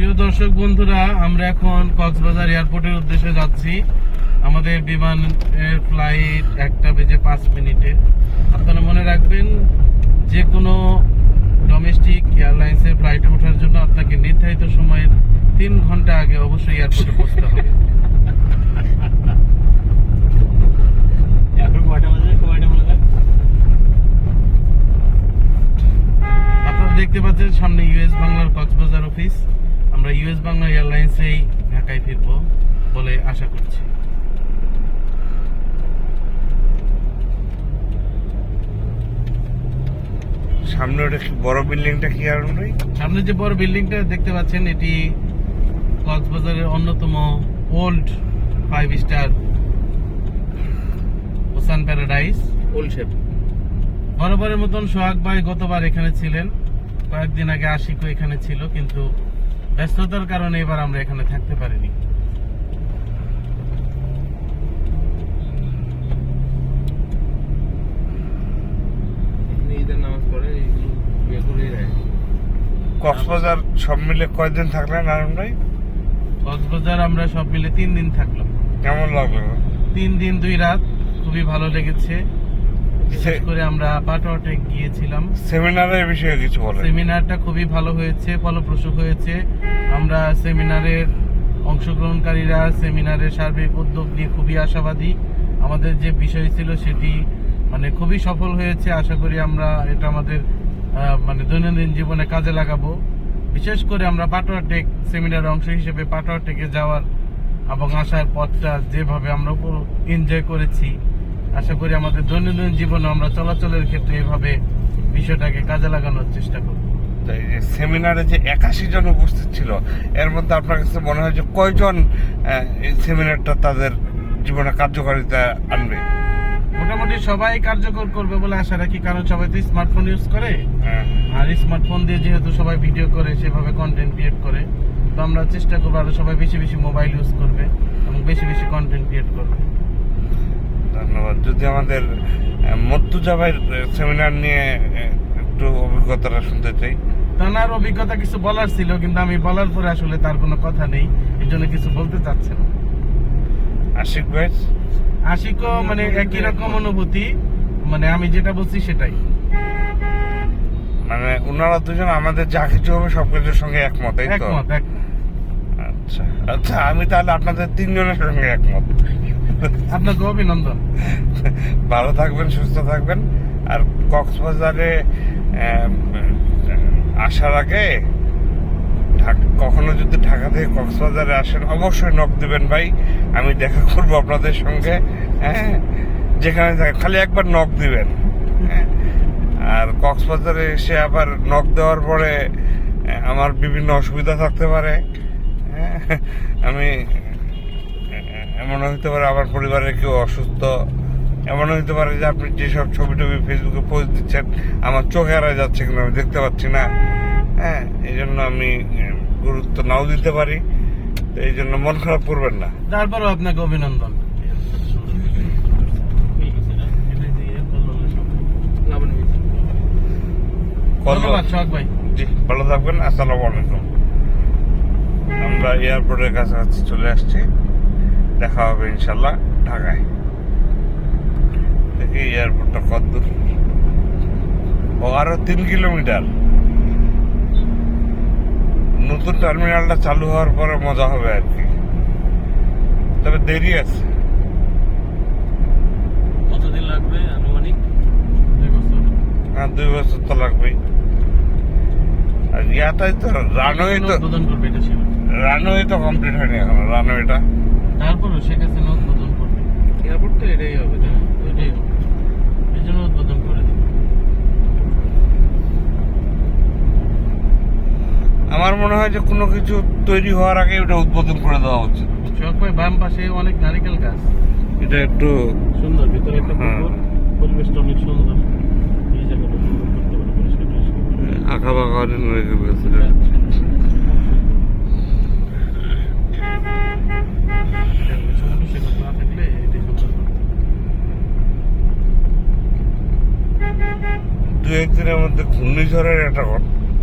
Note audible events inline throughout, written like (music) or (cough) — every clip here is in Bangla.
প্রিয় দর্শক বন্ধুরা আমরা এখন কক্সবাজার এয়ারপোর্টের উদ্দেশ্যে যাচ্ছি। আমাদের বিমানের ফ্লাইট একটা বেজে পাঁচ মিনিটে। আপনারা মনে রাখবেন যে কোনো ডোমেস্টিক এয়ারলাইন্সের ফ্লাইটে ওঠার জন্য আপনাকে নির্ধারিত সময়ের তিন ঘণ্টা আগে অবশ্যই এয়ারপোর্টে পৌঁছতে হবে। আপনারা দেখতে পাচ্ছেন সামনে ইউএস বাংলার কক্সবাজার অফিস আমরা ইউএস বাংলা এয়ারলাইন্সেই ঢাকায় ফিরবো বলে আশা করছি। সামনে ওটা কি বড় বিল্ডিংটা কি আর সামনে যে বড় বিল্ডিংটা দেখতে পাচ্ছেন এটি কক্সবাজারের অন্যতম old five star ocean paradise. Old shape বরাবরের মতন সোহাগ ভাই গতবার এখানে ছিলেন। কয়েকদিন আগে আশিকও এখানে ছিল কিন্তু ব্যস্ততার কারণে এবার আমরা এখানে থাকতে পারিনি। ঈদের নামাজ পড়ে এইগুলো বিয়ে কক্সবাজার সব মিলে কয়দিন থাকলেন নারায়ণ ভাই? কক্সবাজার আমরা সব মিলে তিন দিন থাকলাম। কেমন লাগল? তিন দিন দুই রাত খুবই ভালো লেগেছে। বিশেষ করে আমরা পাটোয়াটে গিয়েছিলাম। সেমিনারের বিষয়ে কিছু বলেন। সেমিনারটা খুবই ভালো হয়েছে ফলপ্রসূ হয়েছে। আমরা সেমিনারের অংশগ্রহণকারীরা সেমিনারের সার্বিক উদ্যোগ নিয়ে খুবই আশাবাদী। আমাদের যে বিষয় ছিল সেটি মানে খুবই সফল হয়েছে। আশা করি আমরা এটা আমাদের মানে দৈনন্দিন জীবনে কাজে লাগাবো। বিশেষ করে আমরা পাটোয়া টেক সেমিনারের অংশ হিসেবে পাটোয়া টেকে যাওয়ার এবং আসার পথটা যেভাবে আমরা এনজয় করেছি আশা করি আমাদের দৈনন্দিন জীবনে আমরা চলাচলের ক্ষেত্রে এভাবে বিষয়টাকে কাজে লাগানোর চেষ্টা করব। সেমিনারে যে একাশি জন উপস্থিত ছিল এর মধ্যে আপনার কাছে মনে হয় যে কয়জন এই সেমিনারটা তাদের জীবনে কার্যকারিতা আনবে? মোটামুটি সবাই কার্যকর করবে বলে আশা রাখি কারণ সবাই তো স্মার্টফোন ইউজ করে। হ্যাঁ। আর স্মার্টফোন দিয়ে যেহেতু সবাই ভিডিও করে সেভাবে কন্টেন্ট ক্রিয়েট করে তো আমরা চেষ্টা করব আরও সবাই বেশি বেশি মোবাইল ইউজ করবে এবং বেশি বেশি কন্টেন্ট ক্রিয়েট করবে। ধন্যবাদ। যদি আমাদের মর্তুজাভাইয়ের সেমিনার নিয়ে একটু অভিজ্ঞতাটা শুনতে চাই। তার অভিজ্ঞতা কিছু বলার ছিল কিন্তু আমি বলার পরে আসলে তার কোনো কথা নেই এই জন্য কিছু বলতে চাচ্ছে না। আশিক ভাই? আশিকও মানে একই রকম অনুভূতি মানে আমি যেটা বলছি সেটাই। মানে ওনারা দুজন আমাদের যা কিছু হবে সবকিছুর সঙ্গে একমত এই তো? আচ্ছা আচ্ছা আমি তাহলে আপনাদের তিনজনের সঙ্গে একমত। আপনাকে অভিনন্দন। ভালো থাকবেন, সুস্থ থাকবেন। আর কক্সবাজারে আসার আগে কখনো যদি ঢাকা থেকে কক্সবাজারে আসেন, অবশ্যই নক দিবেন ভাই। আমি দেখা করব আপনাদের সঙ্গে। হ্যাঁ যেখানে খালি একবার নক দিবেন। হ্যাঁ আর কক্সবাজারে এসে আবার নক দেওয়ার পরে আমার বিভিন্ন অসুবিধা থাকতে পারে। হ্যাঁ আমি এমন হতে পারে আমার পরিবারের কেউ অসুস্থ। এমন হতে পারে যে আপনি যেসব ছবি টবি ফেসবুকে পোস্ট দিচ্ছেন আমার চোখে এড়ায় যাচ্ছে কিন্তু আমি দেখতে পাচ্ছি না। হ্যাঁ এই জন্য আমি গুরুত্ব নাও দিতে পারি। তো এই জন্য মন খারাপ করবেন না। তারপরও আপনাকে অভিনন্দন। ভালো থাকবেন। আসসালামু আলাইকুম। আমরা এয়ারপোর্টের কাছাকাছি চলে আসছি। দেখা হবে ইনশাল্লাহ ঢাকায়। দেখি এয়ারপোর্টটা কত ও আরও তিন কিলোমিটার। নতুন টার্মিনালটা চালু হওয়ার পরে মজা হবে আর কি। তবে দেরি আছে। কতদিন লাগবে আনুমানিক? দুই বছর। হ্যাঁ দুই বছর তো লাগবেই। আর ইয়াটাই তো রানওয়ে তো রানওয়ে তো কমপ্লিট হয়নি এখন রানওয়েটা তারপরও শেখ হাসিনা উদ্বোধন করবে এয়ারপোর্ট তো এটাই হবে না? ওইটাই হবে। এই জন্য উদ্বোধন করে দেবে আমার মনে হয় যে কোনো কিছু তৈরি হওয়ার আগে ওটা উদ্বোধন করে দেওয়া উচিত সোহাগ ভাই বাম পাশে অনেক নারিকেল গাছ এটা একটু সুন্দর ভিতরে একটা হ্যাঁ। পুকুর পরিবেশটা অনেক সুন্দর এই জায়গাটা সুন্দর করতে পারে পরিষ্কার। আঁকা বাঁকা রেখে গেছে সমুদ্র সৈকত না থাকলে এটাই সুন্দর করতে। দু একদিনের মধ্যে ঘূর্ণিঝড়ের একটা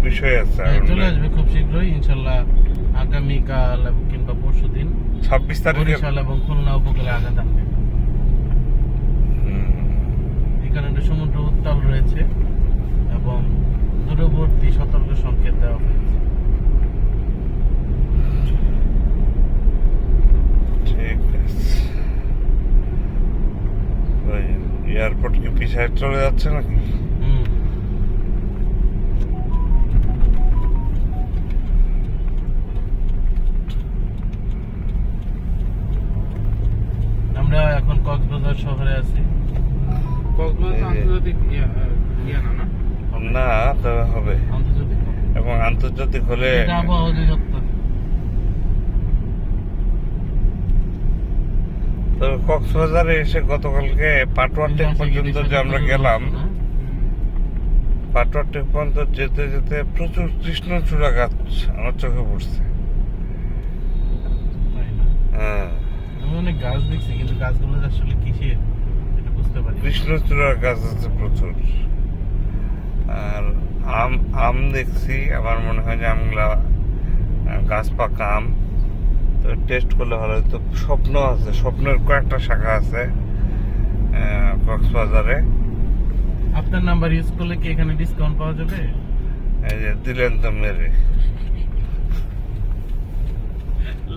বিষয় আছে হ্যাঁ, চলে আসবে খুব শীঘ্রই ইনশাল্লাহ আগামীকাল এবং কিংবা পরশু দিন ছাব্বিশ তারিখে বরিশাল এবং খুলনা উপকূলে আঘাত আনবে। এই কারণে সমুদ্র উত্তাল রয়েছে এবং দূরবর্তী সতর্ক সংকেত দেওয়া হয়েছে। এয়ারপোর্ট কি পিছায় চলে যাচ্ছে নাকি হুম আমরা এখন কক্সবাজার শহরে আছি। কক্সবাজার তো এই যে- আন্তর্জাতিক না তবে হবে। এবং আন্তর্জাতিক হলে তবে কক্সবাজারে এসে গতকালকে পাটুয়া টেক পর্যন্ত যে আমরা গেলাম পাটুয়া টেক পর্যন্ত যেতে যেতে প্রচুর কৃষ্ণচূড়া গাছ আমার চোখে পড়ছে। হ্যাঁ। অনেক গাছ দেখছি কিন্তু গাছগুলো আসলে কিসের? এটা বুঝতে পারি। কৃষ্ণচূড়ার গাছ আছে প্রচুর। আর আম আম দেখছি আমার মনে হয় যে আমগুলা গাছ পাকা আম। তো টেস্ট করলে ভালো হতো স্বপ্ন আছে স্বপ্নের কয়েকটা শাখা আছে কক্সবাজারে। আপনার নাম্বার ইউজ করলে কি এখানে ডিসকাউন্ট পাওয়া যাবে? এই যে দিলেন তো মেরে।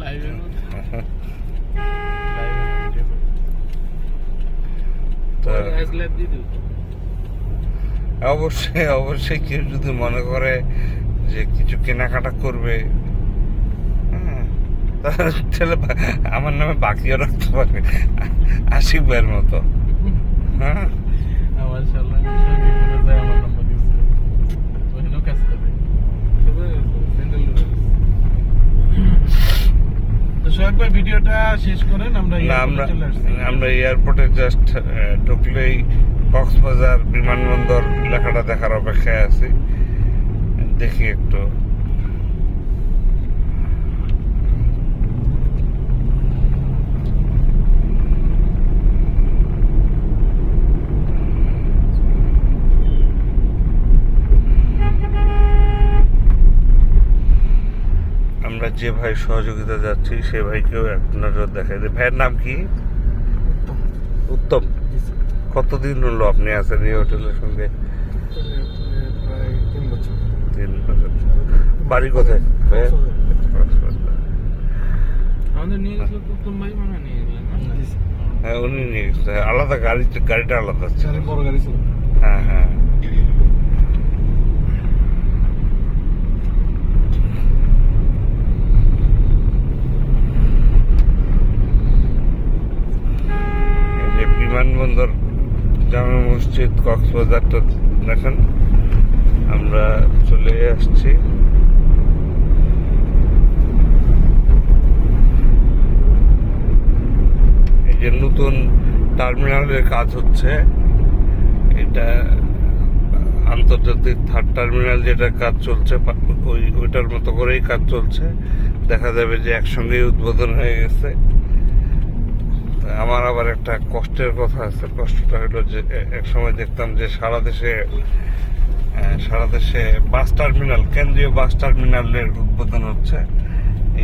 লাইভের (laughs) মধ্যে তো গ্যাস ল্যাব দিয়ে দিও অবশ্যই অবশ্যই কেউ যদি মনে করে যে কিছু কেনাকাটা করবে হ্যাঁ, তাহলে আমার নামে বাকিও রাখতে পারবে। আশিক ভাইয়ের মতো। হ্যাঁ। আমার সাল্লাহ আমার নাম্বার ইউজ করে। কাজ করে কোথায় সেন্ট্রাল সোহাগ ভিডিওটা শেষ করেন আমরা আমরা আমরা এয়ারপোর্টে জাস্ট ঢুকলেই কক্সবাজার বিমানবন্দর লেখাটা দেখার অপেক্ষায় আছি। দেখি একটু আমরা যে ভাই সহযোগিতা যাচ্ছি সে ভাইকেও এক নজর দেখাই দিই ভাইয়ের নাম কি? উত্তম। কতদিন হলো আপনি আছেন এই হোটেলের সঙ্গে? তিন বছর। বাড়ি কোথায়? ভাইয়া? হয়? হ্যাঁ উনি নিয়ে আলাদা গাড়ি গাড়িটা আলাদা ছিল। বড় গাড়ি ছিল। হ্যাঁ হ্যাঁ এই যে বিমানবন্দর জামা মসজিদ কক্সবাজারটা দেখেন। আমরা চলে আসছি। এই যে নতুন টার্মিনালের কাজ হচ্ছে। এটা আন্তর্জাতিক থার্ড টার্মিনাল যেটা কাজ চলছে ওই ওইটার মতো করেই কাজ চলছে। দেখা যাবে যে একসঙ্গেই উদ্বোধন হয়ে গেছে। আমার আবার একটা কষ্টের কথা আছে। কষ্টটা হলো যে এক সময় দেখতাম যে সারা দেশে সারা দেশে বাস টার্মিনাল, কেন্দ্রীয় বাস টার্মিনালের উদ্বোধন হচ্ছে।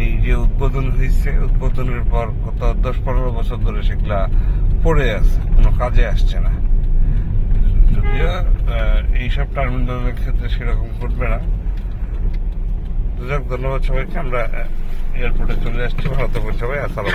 এই যে উদ্বোধন হয়েছে, উদ্বোধনের পর গত দশ পনেরো বছর ধরে সেগুলা পড়ে আছে, কোনো কাজে আসছে না। যদিও এইসব টার্মিনালের ক্ষেত্রে সেরকম ঘটবে না। যাক, ধন্যবাদ সবাইকে। আমরা এয়ারপোর্টে চলে আসছি। থাকবেন সবাই, আসসালামু